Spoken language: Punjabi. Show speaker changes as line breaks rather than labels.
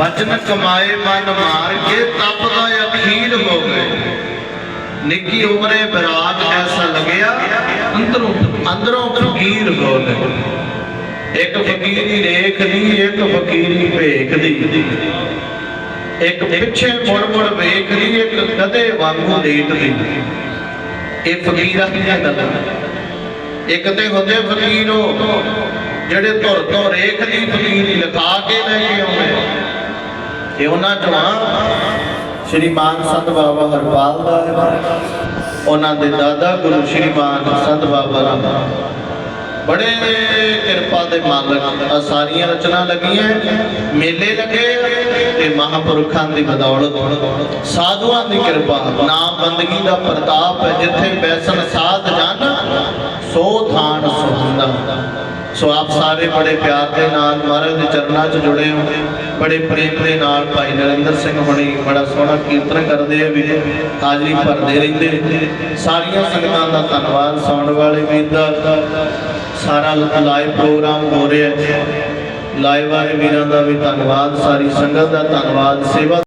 ਰਤਨ ਕਮਾਏ ਮਨ ਮਾਰ ਕੇ ਤਪ ਦਾ ਅਖੀਰ ਹੋ ਗਏ। ਨਿੱਕੀ ਉਮਰੇ ਬਿਰਾਜ ਐਸਾ ਲੱਗਿਆ
ਅੰਦਰੋਂ
ਅੰਦਰੋਂ ਫਕੀਰ ਹੋ ਗਏ। ਇੱਕ ਫਕੀਰੀ ਰੇਖ ਦੀ ਇੱਕ ਫਕੀਰੀ ਭੇਖ ਦੀ ਇੱਕ ਪਿੱਛੇ ਮੁੜ ਮੁੜ ਵੇਖਦੀ ਇੱਕ ਕਦੇ ਵਾਂਗੂ ਲੇਟਦੀ ਇਹ ਫਕੀਰਾਂ ਦੀਆਂ ਗੱਲਾਂ ਇੱਕ ਤੇ ਹੁੰਦੇ ਫਕੀਰ ਉਹ ਜਿਹੜੇ ਧੁਰ ਤੋਂ ਰੇਖ ਦੀ ਫਕੀਰੀ ਲਿਖਾ ਕੇ ਲੈ ਕੇ ਆਉਂਦੇ। ਤੇ ਉਹਨਾਂ ਚੋਂ ਆ ਸ਼੍ਰੀ ਮਾਨ ਸੰਤ ਬਾਬਾ ਹਰਪਾਲ ਦਾ ਹੈ। ਉਹਨਾਂ ਦੇ ਦਾਦਾ ਗੁਰੂ ਸ਼੍ਰੀ ਮਾਨ ਸੰਤ ਬਾਬਾ ਦਾ। ਬੜੇ ਕਿਰਪਾ ਦੇ ਮਾਲਕ ਆ, ਸਾਰੀਆਂ ਰਚਨਾ ਲੱਗੀਆਂ, ਮੇਲੇ ਲੱਗੇ ਤੇ ਮਹਾਪੁਰਖਾਂ ਦੀ ਬਦੌਲਤ। ਸਾਧੂਆਂ ਦੀ ਕਿਰਪਾ ਨਾਮ ਬੰਦਗੀ ਦਾ ਪ੍ਰਤਾਪ, ਜਿੱਥੇ ਬੈਸਨ ਸਾਧ ਜਨ ਸੋ ਆਪ ਸਾਰੇ ਬੜੇ ਪਿਆਰ ਦੇ ਨਾਲ ਮਹਾਰਾਜ ਦੇ ਚਰਨਾਂ 'ਚ ਜੁੜੇ ਹੋ। ਬੜੇ ਪ੍ਰੇਮ ਦੇ ਨਾਲ ਭਾਈ ਨਰਿੰਦਰ ਸਿੰਘ ਹੁਣੀ ਬੜਾ ਸੋਹਣਾ ਕੀਰਤਨ ਕਰਦੇ ਆ ਵੀ ਹਾਜ਼ਰੀ ਭਰਦੇ ਰਹਿੰਦੇ ਸਾਰੀਆਂ ਸੰਗਤਾਂ ਦਾ ਧੰਨਵਾਦ। ਸੁਣਨ ਵਾਲੇ ਵੀਰ ਦਾ ਸਾਰਾ ਲਾਈਵ ਪ੍ਰੋਗਰਾਮ ਹੋ ਰਿਹਾ ਹੈ। ਲਾਈਵ ਵਾਲੇ ਵੀਰਾਂ ਦਾ ਵੀ ਧੰਨਵਾਦ। ਸਾਰੀ ਸੰਗਤ ਦਾ ਧੰਨਵਾਦ। ਸੇਵਾ